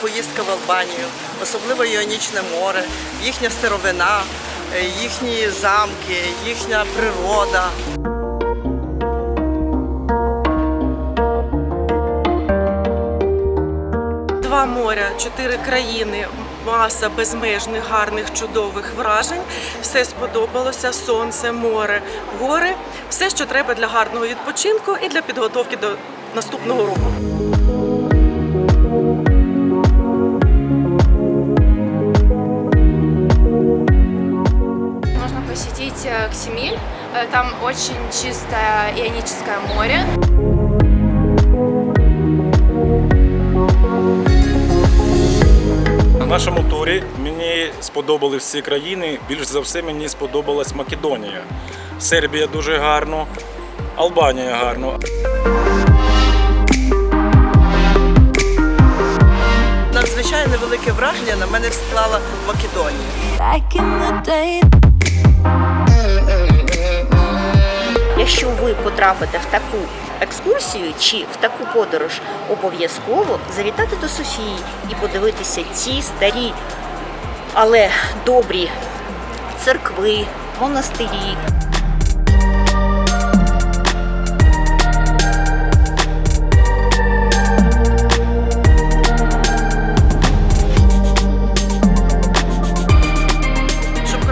поїздка в Албанію, особливо Іонічне море, їхня старовина, е, їхні замки, їхня природа. Два моря, чотири країни, маса безмежних, гарних, чудових вражень. Все сподобалося: сонце, море, гори, все, що треба для гарного відпочинку і для підготовки до наступного року. Посетить э, Ксемиль. Э, Там очень чистое ионическое море. На нашому турі мені сподобались всі країни. Більш за все мені сподобалась Македонія. Сербія дуже гарно, Албанія гарно. Надзвичайно велике враження на мене склала Македонія. Ви потрапите в таку екскурсію чи в таку подорож, обов'язково завітати до Софії і подивитися ці старі, але добрі церкви, монастирі.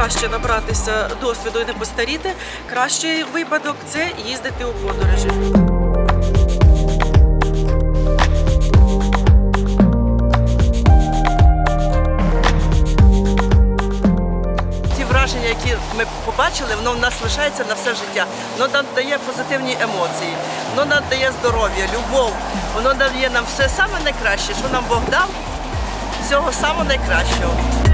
Краще набратися досвіду і не постаріти, кращий випадок це їздити у подорожі. Ті враження, які ми побачили, воно в нас лишається на все життя. Воно нам дає позитивні емоції, воно нам дає здоров'я, любов, воно дає нам все саме найкраще, що нам Бог дав, всього самого найкращого.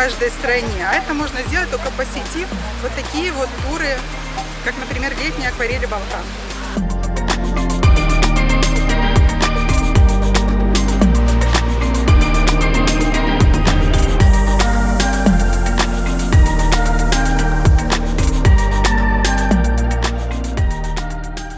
Каждой стране, а это можно сделать только посетив вот такие вот туры, как, например, летние акварели Балкан.